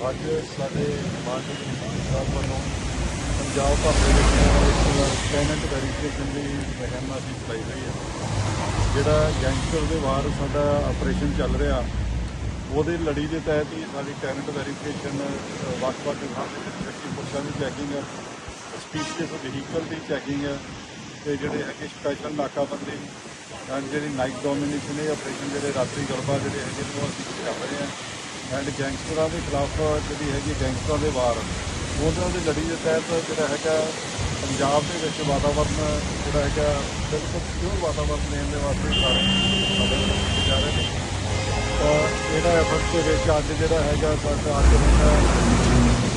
ਅੱਜ ਸਾਡੇ ਮਾਨਯੋਗ ਸਾਹਿਬ ਵੱਲੋਂ ਪੰਜਾਬ ਭਰ ਦੇ ਵਿੱਚ ਇੱਕ ਟੈਨੈਂਟ ਵੈਰੀਫਿਕੇਸ਼ਨ ਦੀ ਮੁਹਿੰਮ ਅਸੀਂ ਚਲਾਈ ਹੋਈ ਹੈ। ਜਿਹੜਾ ਗੈਂਗਸਟਰ ਦੇ ਵਾਰ ਸਾਡਾ ਆਪਰੇਸ਼ਨ ਚੱਲ ਰਿਹਾ, ਉਹਦੇ ਲੜੀ ਦੇ ਤਹਿਤ ਹੀ ਸਾਡੀ ਟੈਨੈਂਟ ਵੈਰੀਫਿਕੇਸ਼ਨ ਵੱਖ-ਵੱਖ ਥਾਂ ਦੇ ਦੀ ਚੈਕਿੰਗ ਹੈ ਸਪੀਸ਼ੀਅਸ ਵਹੀਕਲ ਦੀ ਚੈਕਿੰਗ ਹੈ, ਤੇ ਜਿਹੜੇ ਹੈਗੇ ਸਪੈਸ਼ਲ ਨਾਕਾਬੰਦੀ ਐਂਡ ਜਿਹੜੀ ਨਾਈਟ ਡੋਮੀਨੇਸ਼ਨ ਇਹ ਆਪਰੇਸ਼ਨ ਜਿਹੜੇ ਰਾਤਰੀ ਗਲਬਾ ਜਿਹੜੇ ਹੈਗੇ ਨੇ ਉਹ ਅਸੀਂ ਕਰ ਰਹੇ ਹਾਂ। ਐਂਡ ਗੈਂਗਸਟਰਾਂ ਦੇ ਖਿਲਾਫ ਜਿਹੜੀ ਹੈਗੀ ਗੈਂਗਸਟਰਾਂ ਦੇ ਵਾਰ। ਉਹਨਾਂ ਦੀ ਲੜੀ ਦੇ ਤਹਿਤ ਜਿਹੜਾ ਹੈਗਾ ਪੰਜਾਬ ਦੇ ਵਿੱਚ ਵਾਤਾਵਰਨ ਜਿਹੜਾ ਹੈਗਾ ਬਿਲਕੁਲ ਪਿਓਰ ਵਾਤਾਵਰਨ ਦੇਣ ਦੇ ਵਾਸਤੇ ਸਾਰੇ ਸਾਡੇ ਜਾ ਰਹੇ ਨੇ। ਤਾਂ ਇਹਦਾ ਐਫਰਟ ਦੇ ਵਿੱਚ ਅੱਜ ਜਿਹੜਾ ਹੈਗਾ ਸਾਡਾ ਅੱਜ ਜਿਹੜਾ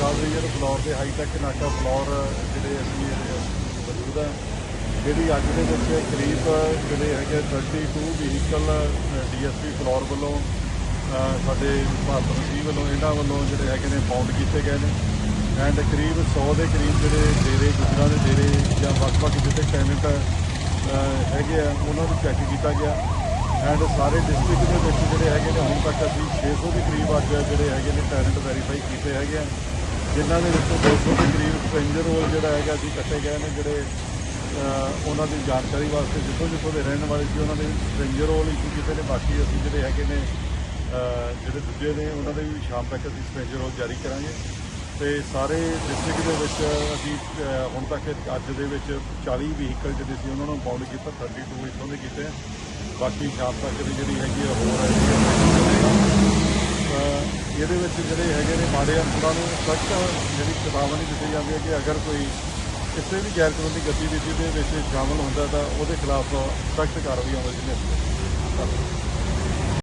ਸਾਬਰੀਅਰ ਫਲੋਰ ਦੇ ਹਾਈਟੈਕ ਨਾਕਾ ਫਲੋਰ ਜਿਹੜੇ ਅਸੀਂ ਮੌਜੂਦ ਆ ਜਿਹੜੀ ਅੱਜ ਦੇ ਵਿੱਚ ਕਰੀਬ ਜਿਹੜੇ ਹੈਗੇ 32 ਵਹੀਕਲ ਡੀਐਸਪੀ ਫਲੋਰ ਵੱਲੋਂ ਸਾਡੇ ਭਾਰਤ ਮਸੀਹ ਵੱਲੋਂ, ਇਹਨਾਂ ਵੱਲੋਂ ਜਿਹੜੇ ਹੈਗੇ ਨੇ ਬਾਉਂਡ ਕੀਤੇ ਗਏ ਨੇ। ਐਂਡ ਕਰੀਬ 100 ਦੇ ਕਰੀਬ ਜਿਹੜੇ ਡੇਰੇ, ਗੁਜਰਾਂ ਦੇ ਡੇਰੇ ਜਾਂ ਵੱਖ-ਵੱਖ ਜਿੱਥੇ ਟੈਨੈਂਟ ਹੈਗੇ ਆ, ਉਹਨਾਂ ਨੂੰ ਚੈੱਕ ਕੀਤਾ ਗਿਆ। ਐਂਡ ਸਾਰੇ ਡਿਸਟ੍ਰਿਕਟ ਦੇ ਵਿੱਚ ਜਿਹੜੇ ਹੈਗੇ ਨੇ, ਹੁਣ ਤੱਕ ਅਸੀਂ 600 ਦੇ ਕਰੀਬ ਅੱਜ ਜਿਹੜੇ ਹੈਗੇ ਨੇ ਟੈਨੈਂਟ ਵੈਰੀਫਾਈ ਕੀਤੇ ਹੈਗੇ ਆ। ਜਿਨ੍ਹਾਂ ਦੇ ਵਿੱਚੋਂ 200 ਦੇ ਕਰੀਬ ਸਟ੍ਰੇਂਜਰ ਰੋਲ ਜਿਹੜਾ ਹੈਗਾ ਅਸੀਂ ਕੱਟੇ ਗਏ ਨੇ, ਜਿਹੜੇ ਉਹਨਾਂ ਦੀ ਜਾਣਕਾਰੀ ਵਾਸਤੇ ਜਿੱਥੋਂ ਜਿੱਥੋਂ ਦੇ ਰਹਿਣ ਵਾਲੇ ਸੀ, ਉਹਨਾਂ ਦੇ ਸਟ੍ਰੇਂਜਰ ਰੋਲ ਇਸ਼ੂ ਕੀਤੇ ਨੇ। ਬਾਕੀ ਅਸੀਂ ਜਿਹੜੇ ਹੈਗੇ ਨੇ ਜਿਹੜੇ ਦੂਜੇ ਨੇ, ਉਹਨਾਂ ਦੇ ਵੀ ਸ਼ਾਮ ਤੱਕ ਅਸੀਂ ਸਪੈਸ਼ਲ ਰੋਲ ਜਾਰੀ ਕਰਾਂਗੇ। ਤੇ ਸਾਰੇ ਡਿਸਟ੍ਰਿਕਟ ਦੇ ਵਿੱਚ ਅਸੀਂ ਹੁਣ ਤੱਕ ਅੱਜ ਦੇ ਵਿੱਚ 40 ਵਹੀਕਲ ਜਿਹੜੇ ਸੀ, ਉਹਨਾਂ ਨੂੰ ਬਾਉਂਡ ਕੀਤਾ 32 ਇੱਥੋਂ ਦੇ ਕੀਤੇ। ਬਾਕੀ ਸ਼ਾਮ ਤੱਕ ਦੀ ਜਿਹੜੀ ਹੈਗੀ ਆ, ਹੋਰ ਹੈ ਇਹਦੇ ਵਿੱਚ ਜਿਹੜੇ ਹੈਗੇ ਨੇ ਮਾੜੇ ਅੰਸਰਾਂ ਨੂੰ ਸਖਤ ਜਿਹੜੀ ਚੇਤਾਵਨੀ ਦਿੱਤੀ ਜਾਂਦੀ ਹੈ ਕਿ ਅਗਰ ਕੋਈ ਕਿਸੇ ਵੀ ਗੈਰ ਕਾਨੂੰਨੀ ਗਤੀਵਿਧੀ ਦੇ ਵਿੱਚ ਸ਼ਾਮਲ ਹੁੰਦਾ ਤਾਂ ਉਹਦੇ ਖਿਲਾਫ ਸਖਤ ਕਾਰਵਾਈ ਅਮਲ ਵਿੱਚ ਲਿਆਂਦੀ